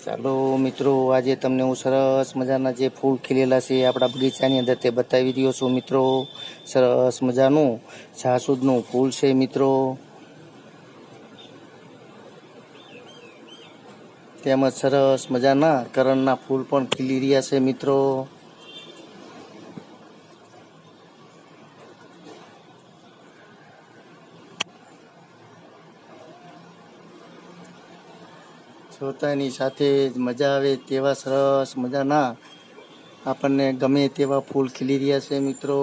ચાલો મિત્રો, આજે તમને હું સરસ મજાના જે ફૂલ ખીલેલા છે આપણા બગીચાની અંદર તે બતાવી રહ્યો છું મિત્રો. સરસ મજાનું જાસૂદનું ફૂલ છે મિત્રો. તેમજ સરસ મજાના કરણના ફૂલ પણ ખીલી રહ્યા છે મિત્રો. જોતાની સાથે જ મજા આવે તેવા સરસ મજાના આપણને ગમે તેવા ફૂલ ખીલી રહ્યા છે મિત્રો.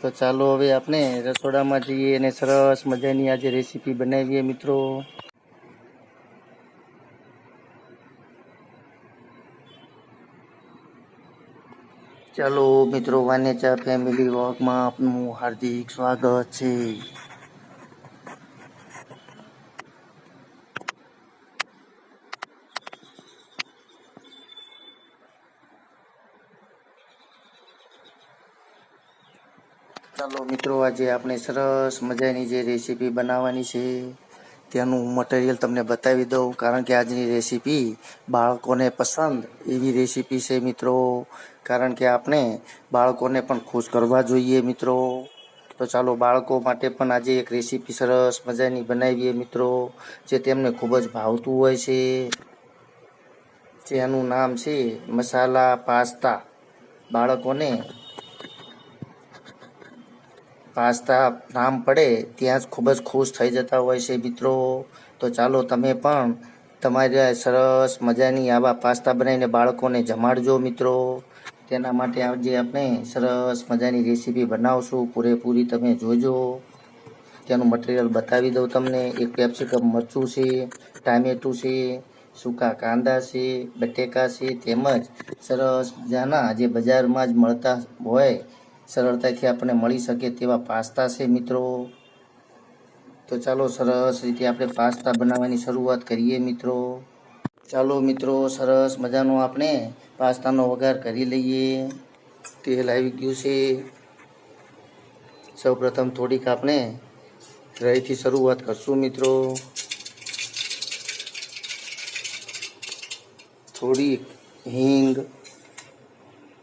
તો ચાલો હવે આપણે રસોડામાં જઈએ અને સરસ મજાની આજે રેસીપી બનાવીએ મિત્રો. ચાલો મિત્રો, વાનેચા ફેમિલી વોકમાં આપનું હાર્દિક સ્વાગત છે. ચાલો મિત્રો, આજે આપણે સરસ મજાની જે રેસીપી બનાવવાની છે, તેનું મટીરિયલ તમને બતાવી દઉં. કારણ કે આજની રેસીપી બાળકોને પસંદ એવી રેસીપી છે મિત્રો. કારણ કે આપણે બાળકોને પણ ખુશ કરવા જોઈએ મિત્રો. તો ચાલો બાળકો માટે પણ આજે એક રેસીપી સરસ મજાની બનાવીએ મિત્રો, જે તેમને ખૂબ જ ભાવતું હોય છે. જેનું નામ છે મસાલા પાસ્તા. બાળકોને પાસ્તા નામ પડે ત્યાં જ ખૂબ જ ખુશ થઈ જતા હોય છે મિત્રો. તો ચાલો તમે પણ તમારા સરસ મજાની આવા પાસ્તા બનાવીને બાળકોને જમાડજો મિત્રો. તેના માટે આજે આપણે સરસ મજાની રેસીપી બનાવશું. પૂરેપૂરી તમે જોજો. તેનું મટીરિયલ બતાવી દઉં તમને. એક કેપ્સિકમ મરચું છે, ટામેટું છે, સૂકા કાંદા છે, બટેકા છે, તેમજ સરસ મજાના જે બજારમાં જ મળતા હોય સરળતાથી આપણને મળી શકે તેવા પાસ્તા છે મિત્રો. તો ચાલો સરસ રીતે આપણે પાસ્તા બનાવવાની શરૂઆત કરીએ મિત્રો. ચાલો મિત્રો, સરસ મજાનો આપણે પાસ્તાનો વઘાર કરી લઈએ. તેલ આવી ગયું છે. સૌપ્રથમ થોડીક આપણે રહીથી શરૂઆત કરશું મિત્રો. થોડીક હિંગ,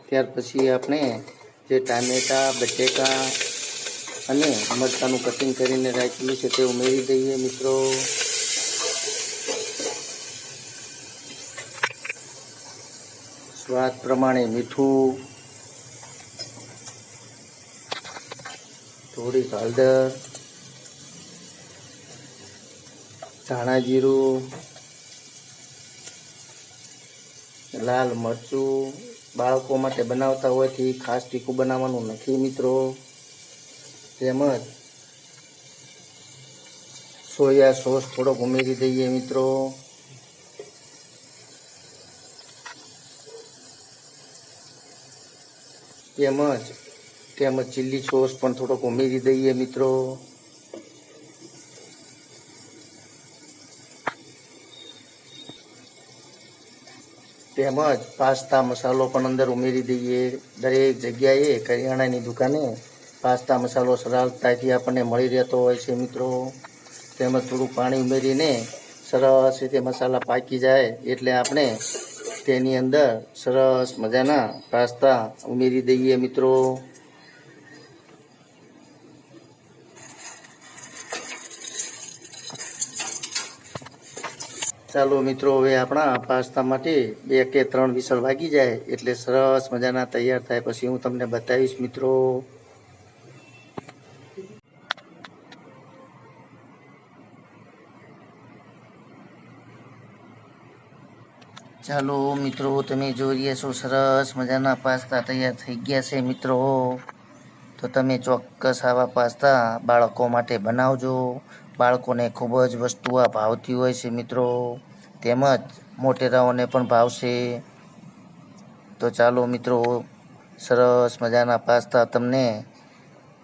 ત્યાર પછી આપણે જે ટામેટા, બટેકા અને મરચાંનું કટિંગ કરીને રાખેલું છે તે ઉમેરી દઈએ મિત્રો. સ્વાદ પ્રમાણે મીઠું, થોડીક હળદર, ધાણા જીરું, લાલ મરચું બાળકો માટે બનાવતા હોવાથી ખાસ તીખું બનાવવાનું નથી મિત્રો. તેમજ સોયા સોસ થોડોક ઉમેરી દઈએ મિત્રો. તેમજ તેમજ ચીલી સોસ પણ થોડોક ઉમેરી દઈએ મિત્રો. તેમજ પાસ્તા મસાલો પણ અંદર ઉમેરી દઈએ. દરેક જગ્યાએ કરિયાણાની દુકાને પાસ્તા મસાલો સરળતાથી આપણને મળી રહેતો હોય છે મિત્રો. તેમજ થોડું પાણી ઉમેરીને સરસ રીતે મસાલા પાકી જાય એટલે આપણે તેની અંદર સરસ મજાના પાસ્તા ઉમેરી દઈએ મિત્રો. ચાલો મિત્રો, હવે આપણા પાસ્તા માટે બે કે ત્રણ વિસલ વાગી જાય એટલે સરસ મજાના તૈયાર થાય. પછી હું તમને બતાવીશ મિત્રો. ચાલો મિત્રો, તમે જોઈ રહ્યા છો સરસ મજાના પાસ્તા તૈયાર થઈ ગયા છે મિત્રો. તો તમે ચોક્કસ આવા પાસ્તા બાળકો માટે બનાવજો. બાળકોને ખૂબ જ વસ્તુ આ ભાવતી હોય છે મિત્રો. તેમજ મોટેરાઓને પણ ભાવશે. તો ચાલો મિત્રો, સરસ મજાના પાસ્તા તમને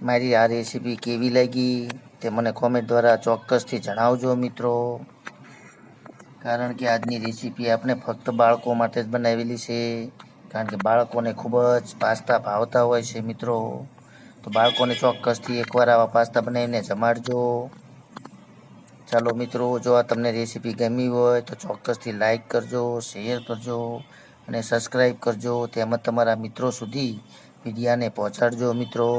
મારી આ રેસીપી કેવી લાગી તે મને કોમેન્ટ દ્વારા ચોક્કસથી જણાવજો મિત્રો. કારણ કે આજની રેસીપી આપણે ફક્ત બાળકો માટે જ બનાવેલી છે. કારણ કે બાળકોને ખૂબ જ પાસ્તા ભાવતા હોય છે મિત્રો. તો બાળકોને ચોક્કસથી એકવાર આવા પાસ્તા બનાવીને જમાડજો. ચાલો મિત્રો, જો આ તમને રેસીપી ગમી હોય તો ચોક્કસથી લાઈક કરજો, શેર કરજો અને સબસ્ક્રાઈબ કરજો. તેમજ તમારા મિત્રો સુધી વિડીયાને પહોંચાડજો મિત્રો.